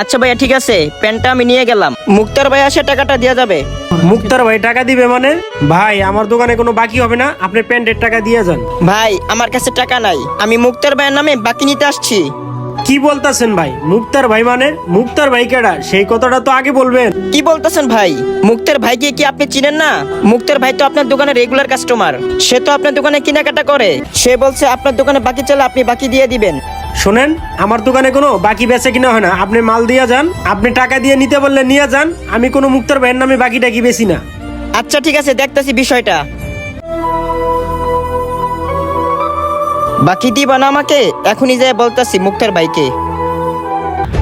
আচ্ছা ভাইয়া ঠিক আছে। প্যান্টটা আমি নিয়ে গেলাম। মুক্তার ভাই আসে টাকাটা দেওয়া যাবে। মুক্তার ভাই টাকা দিবে মানে? ভাই আমার দোকানে কোনো বাকি হবে না। আপনি প্যান্টের টাকা দিয়ে যান। ভাই আমার কাছে টাকা নাই। আমি মুক্তার ভাইয়ের নামে বাকি নিতে আসছি। কি বলতাছেন ভাই? মুক্তার ভাই মানে? মুক্তার ভাই কেডা? সেই কথাটা তো আগে বলবেন। কি বলতেছেন ভাই? মুক্তার ভাইকে কি আপনি চিনেন না? মুক্তার ভাই তো আপনার দোকানে রেগুলার কাস্টমার সে তো আপনার দোকানে কেনাকাটা করে। সে বলছে আপনার দোকানে বাকি চলে আপনি বাকি দিয়ে দিবেন। শোনেন আমার দোকানে কোনো বাকি বেচে কিনা হয় না। আপনি মাল দিয়ে যান আপনি টাকা দিয়ে নিতে বললে নিয়ে যান আমি কোনো মুক্তার ভাইয়ের নামে বাকি টাকি বেশি না। আচ্ছা ঠিক আছে দেখতেছি বিষয়টা। বাকি দিবা না আমাকে? এখনই যাই বলতেছি মুক্তার ভাইকে।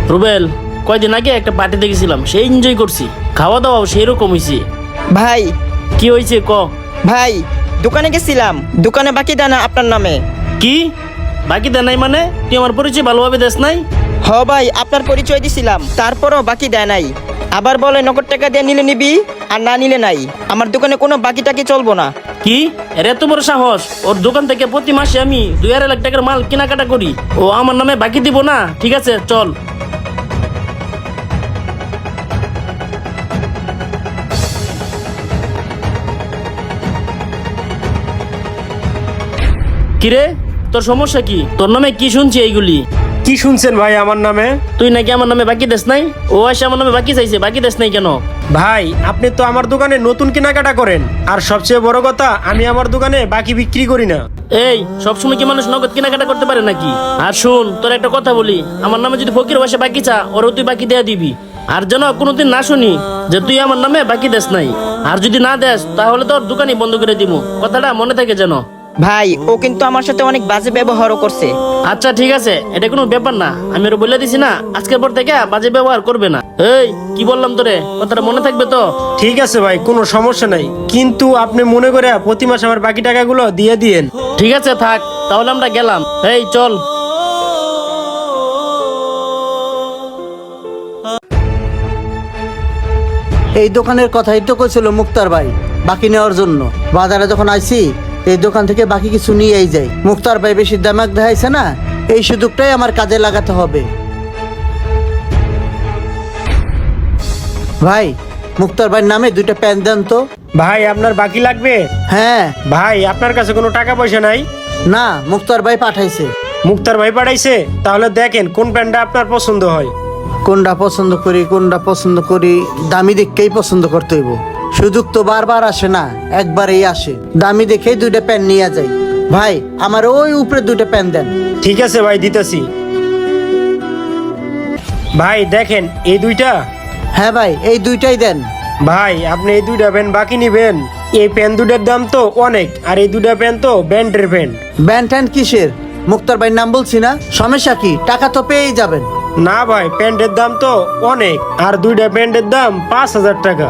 রুবেল কয়দিন আগে একটা পার্টিতে গেছিলাম সেই এনজয় করছি। খাওয়া দাওয়াও সেই রকম হয়েছে ভাই। কি হয়েছে ক? ভাই দোকানে গেছিলাম। দোকানে বাকি দেয় না আপনার নামে। কি? বাকি দেয় নাই মানে? তুই আমার পরিচয় ভালোভাবে দেশ নাই? হ ভাই আপনার পরিচয় দিছিলাম। তারপরও বাকি দেয় নাই। আবার বলে নগদ টাকা দিয়ে নিলে নিবি আর না নিলে নাই। আমার দোকানে কোনো বাকি টাকি চলবো না। কি? এর এত বড় সাহস? ওর দোকান থেকে প্রতি মাসে আমি দুই আড়াই লাখ টাকার মাল কেনাকাটা করি। ও আমার নামে বাকি দিব না। ঠিক আছে চল। কিরে? তোর সমস্যা কি? তোর নামে কি শুনছি এইগুলি? কি শুনছেন ভাই আমার নামে? তুই নাকি আমার নামে বাকি দেশ নাই? ও এসে আমার নামে বাকি চাইছে বাকি দেশ নাই কেন? ভাই আপনি তো আমার দোকানে নতুন কেনাকাটা করেন। আর সবচেয়ে বড় কথা আমি আমার দোকানে বাকি বিক্রি করি না। এই সবসময় কি মানুষ নগদ কেনাকাটা করতে পারে নাকি? আর শুন তোর একটা কথা বলি। আমার নামে যদি ফকির বসে বাকি চা ওরও তুই বাকি দেয়া দিবি। আর যেন কোনোদিন না শুনি যে তুই আমার নামে বাকি দেস নাই। আর যদি না দেস তাহলে তোর দোকানই বন্ধ করে দিব কথাটা মনে থাকে যেন। ভাই ও কিন্তু আমার সাথে অনেক বাজে ব্যবহারও করছে। আচ্ছা ঠিক আছে এটা কোনো ব্যাপার না। আমি ওরা বলে দিছি না আজকের পর থেকে বাজে ব্যবহার করবে না। এই কি বললাম তোরে? কথাটা মনে থাকবে তো? ঠিক আছে ভাই কোনো সমস্যা নাই। কিন্তু আপনি মনে করে প্রতি মাসে আমার বাকি টাকাগুলো দিয়ে দিয়েন। ঠিক আছে থাক তাহলে আমরা গেলাম। এই চল। এই দোকানের কথাই তো কইছিল মুক্তার ভাই বাকি নেওয়ার জন্য। বাজারে যখন আইছি এই দোকান থেকে বাকি কিছু নিয়েই যাই। মুক্তার ভাই বেশি দামাক দেখাইছে না এই সুযোগটাই আমার কাজে লাগাতে হবে। ভাই মুক্তার ভাইয়ের নামে দুইটা প্যান দেন তো। ভাই আপনার বাকি লাগবে? হ্যাঁ। ভাই আপনার কাছে কোনো টাকা পয়সা নাই? না মুক্তার ভাই পাঠাইছে। মুক্তার ভাই পাঠাইছে? তাহলে দেখেন কোন প্যান্টটা আপনার পছন্দ হয়? কোনটা পছন্দ করি কোনটা পছন্দ করি দামি দেখেই পছন্দ করতে হইব। সুযোগ তো বারবার আসে না একবারেই আসে। দামি দেখেই দুইটা প্যান নিয়ে যাই। ভাই আমার ওই উপরে দুইটা প্যান দেন। ঠিক আছে ভাই দিতেছি। ভাই দেখেন এই দুইটা? হ্যাঁ ভাই এই দুইটাই দেন। ভাই আপনি এই দুইটা প্যান্ট বাকি নিবেন। এই প্যান্ট দুটার দাম তো অনেক আর এই দুটা প্যান্ট তো ব্যান্ডের প্যান্ট ব্যান ট্যান কিসের? মুক্তার ভাইয়ের নাম বলছি না? সমস্যা কি? টাকা তো পেয়েই যাবেন। না ভাই প্যান্টের দাম তো অনেক আর দুইটা প্যান্টের দাম পাঁচ হাজার টাকা।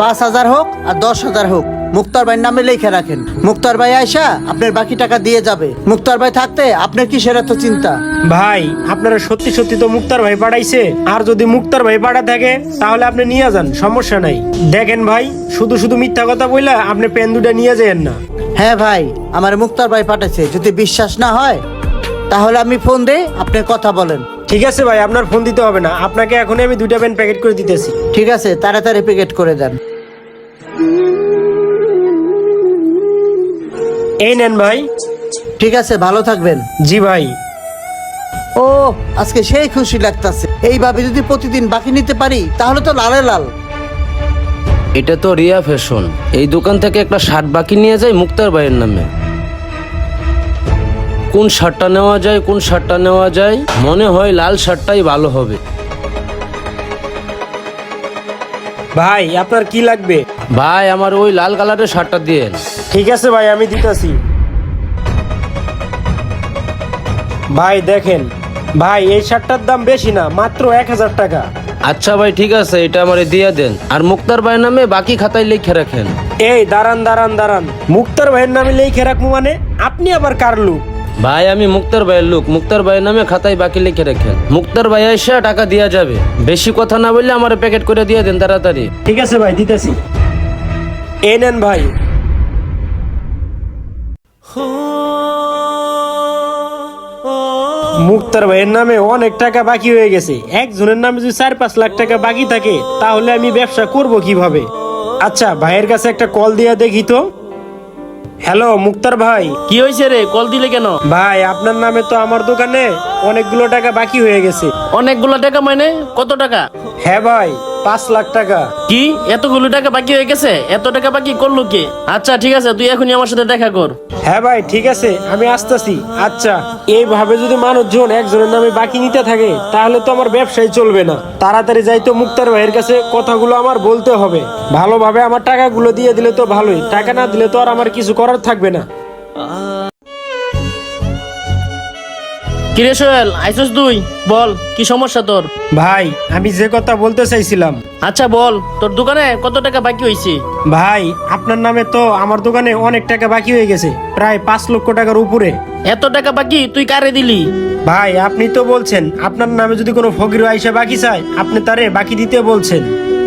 পাঁচ হাজার হোক আর দশ হাজার হোক মুক্তার ভাইয়ের নামে লিখে রাখেন। মুক্তার ভাই আয়সা আপনার বাকি টাকা দিয়ে যাবে। মুক্তার ভাই থাকতে আপনার কিসের এত চিন্তা? ভাই আপনারা সত্যি সত্যি তো মুক্তার ভাই পাঠাইছে। আর যদি মুক্তার ভাই পাঠা থাকে তাহলে আপনি নিয়ে যান সমস্যা নাই। দেখেন ভাই শুধু শুধু মিথ্যা কথা বললে আপনি প্যান দুটা নিয়ে যান না। হ্যাঁ ভাই আমার মুক্তার ভাই পাঠাইছে। যদি বিশ্বাস না হয় তাহলে আমি ফোন দেই আপনি কথা বলেন। ঠিক আছে ভাই আপনার ফোন দিতে হবে না। আপনাকে এখনই আমি দুইটা প্যান্ট প্যাকেট করে দিতেছি। ঠিক আছে তাড়াতাড়ি প্যাকেট করে দেন। এই নেন ভাই। ঠিক আছে ভালো থাকবেন। জি ভাই। ও আজকে সেই খুশি লাগতাছে। এইভাবে যদি প্রতিদিন বাকি নিতে পারি তাহলে তো লালে লাল। এটা তো রিয়া ফ্যাশন। এই দোকান থেকে একটা শার্ট বাকি নিয়ে যায় মুক্তার ভাইয়ের নামে। কোন শার্টটা নেওয়া যায় কোন শার্টটা নেওয়া যায় মনে হয় লাল শার্টটাই ভালো হবে। ভাই আপনার কি লাগবে? ভাই আমার ওই লাল কালারের শার্টটা দিয়ে ঠিক আছে ভাই আমি দিতেছি। ভাই দেখেন। ভাই এই শার্টটার দাম বেশি না মাত্র এক হাজার টাকা। আচ্ছা ভাই ঠিক আছে এটা আমারে দিয়ে দেন। আর মুক্তার ভাইয়ের নামে বাকি খাতায় লিখে রাখেন। এই দাঁড়ান দাঁড়ান দাঁড়ান। মুক্তার ভাইয়ের নামে লেখে রাখব মানে? আপনি আবার কার লোক? ভাই আমি মুক্তার ভাইয়ের লোক। মুক্তার ভাইয়ের নামে খাতায় বাকি লিখে রাখেন। মুক্তার ভাই এসে টাকা দেওয়া যাবে। বেশি কথা না বললে আমার প্যাকেট করে দিয়ে দেন তাড়াতাড়ি। ঠিক আছে ভাই দিতেছি। এ নেন ভাই। মুক্তার ভাইয়ের নামে অনেক টাকা বাকি হয়ে গেছে। একজনের নামে যদি চার পাঁচ লাখ টাকা বাকি থাকে তাহলে আমি ব্যবসা করব কীভাবে? আচ্ছা ভাইয়ের কাছে একটা কল দিয়া দেখি তো। হ্যালো মুক্তার ভাই। কি হয়েছে রে? কল দিলে কেন? ভাই আপনার নামে তো আমার দোকানে অনেকগুলো টাকা বাকি হয়ে গেছে। অনেকগুলো টাকা মানে? কত টাকা? হ্যাঁ ভাই। পাঁচ লাখ টাকা। কি? এতগুলো টাকা বাকি হয়ে গেছে? এত টাকা বাকি করল কে? আচ্ছা ঠিক আছে তুই এখনই আমার সাথে দেখা কর। হ্যাঁ ভাই ঠিক আছে আমি আসতেছি। আচ্ছা এইভাবে যদি মানুষজন একজনের নামে বাকি নিতে থাকে তাহলে তো আমার ব্যবসায় চলবে না। তাড়াতাড়ি যাই তো মুক্তার ভাইয়ের কাছে কথাগুলো আমার বলতে হবে। ভালোভাবে আমার টাকাগুলো দিয়ে দিলে তো ভালোই টাকা না দিলে তো আর আমার কিছু করার থাকবে না। কিরে সোহেল আইসস তুই? বল কি সমস্যা তোর? ভাই আমি যে কথা বলতে চাইছিলাম। আচ্ছা বল তোর দোকানে কত টাকা বাকি হয়েছে ভাই আপনার নামে তো আমার দোকানে অনেক টাকা বাকি হয়ে গেছে প্রায় পাঁচ লক্ষ টাকার উপরে। এত টাকা বাকি তুই কারে দিলি? ভাই আপনি তো বলছেন আপনার নামে যদি কোনো ফকির আইসা বাকি চায় আপনি তারে বাকি দিতে বলছেন।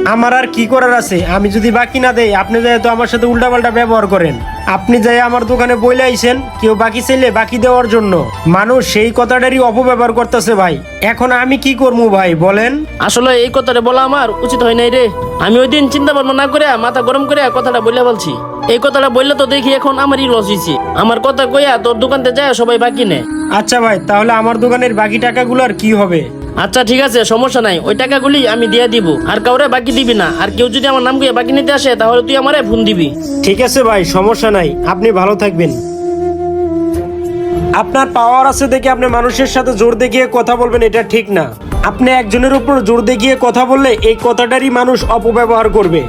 আমার আর কি করার আছে? আমি যদি বাকি না দেই আপনি যাই তো আমার সাথে উল্টাপাল্টা ব্যবহার করেন। আপনি যাই আমার দোকানে বইলে আইছেন কেউ বাকি চাইলে বাকি দেওয়ার জন্য। মানুষ সেই কথাটারই অপব্যবহার করতেছে ভাই। এখন আমি কি করব ভাই বলেন? আসলে এই কথাটা বলা আমার উচিত হয় নাই রে। আমি ওই দিন চিন্তা ভাবনা না করে মাথা গরম করে কথাটা বলে বলছি এই কথাটা বললে তো দেখি এখন আমারই লস হয়েছে আমার কথা কইয়া তোর দোকানতে যায় সবাই বাকি নেয়। আচ্ছা ভাই তাহলে আমার দোকানের বাকি টাকাগুলো আর কি হবে? আচ্ছা ঠিক আছে, সমস্যা নাই। ওই টাকাগুলি আমি দিয়ে দিব। আর কাউরে বাকি দিবি না। আর কেউ যদি আমার নাম গিয়ে বাকি নিতে আসে, তাহলে তুই আমারে ফোন দিবি। ঠিক আছে ভাই, সমস্যা নাই। আপনি ভালো থাকবেন। আপনার পাওয়ার আছে দেখে আপনি মানুষের সাথে জোর দেখিয়ে কথা বলবেন, এটা ঠিক না। আপনি একজনের উপর জোর দেখিয়ে কথা বললে এই কথাটারই মানুষ অপব্যবহার করবে।